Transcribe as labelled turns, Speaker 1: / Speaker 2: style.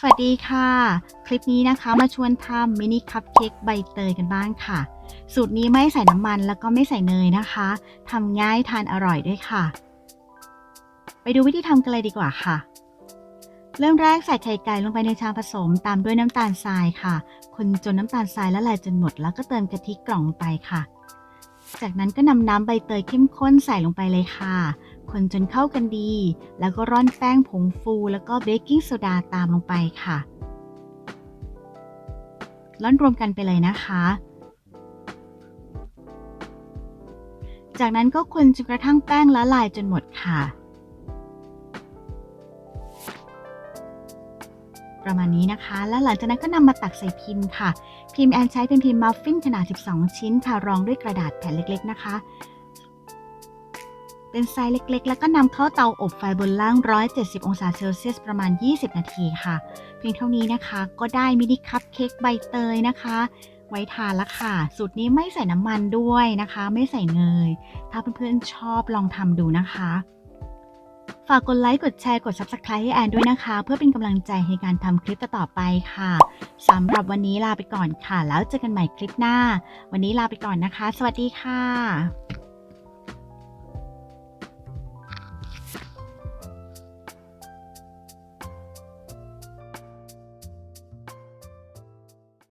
Speaker 1: สวัสดีค่ะ คลิปนี้นะคะมาชวนทำมินิคัพเค้กใบเตยกันบ้างค่ะ สูตรนี้ไม่ใส่น้ำมันแล้วก็ไม่ใส่เนยนะคะทำง่ายทานอร่อยด้วยค่ะ ไปดูวิธีทำกันเลยดีกว่าค่ะ เริ่มแรกใส่ไข่ไก่ลงไปในชามผสม ตามด้วยน้ำตาลทรายค่ะ คนจนน้ำตาลทรายละลายจนหมด แล้วก็เติมกะทิกล่องลงไปค่ะ จากนั้นก็นำน้ำใบเตยเข้มข้นใส่ลงไปเลยค่ะ คนจนเข้ากันดี แล้วก็ร่อนแป้งผงฟูแล้วก็เบกกิ้งโซดาตามลงไปค่ะร่อนรวมกันไปเลยนะคะ จากนั้นก็คนจนกระทั่งแป้งละลายจนหมดค่ะ ประมาณนี้นะคะ แล้วหลังจากนั้นก็นำมาตักใส่พิมพ์ค่ะ พิมพ์แอนใช้เป็นพิมพ์มัฟฟินขนาด 12 ชิ้นค่ะ รองด้วยกระดาษแผ่นเล็กๆนะคะ เป็นไซส์เล็กๆ แล้วก็นำเข้าเตาอบไฟบนล่าง 170 องศาเซลเซียสประมาณ 20 นาทีค่ะ เพียงเท่านี้นะคะก็ได้มินิคัพเค้กใบเตยนะคะ ไว้ทานละค่ะ สูตรนี้ไม่ใส่น้ำมันด้วยนะคะ ไม่ใส่เนย ถ้าเพื่อนๆชอบลองทำดูนะคะ ฝากกดไลค์กดแชร์กด Subscribe ให้แอนด้วยนะคะ เพื่อเป็นกำลังใจในการทำคลิปต่อไปค่ะสำหรับวันนี้ลาไปก่อนค่ะ แล้วเจอกันใหม่คลิปหน้า วันนี้ลาไปก่อนนะคะ สวัสดีค่ะ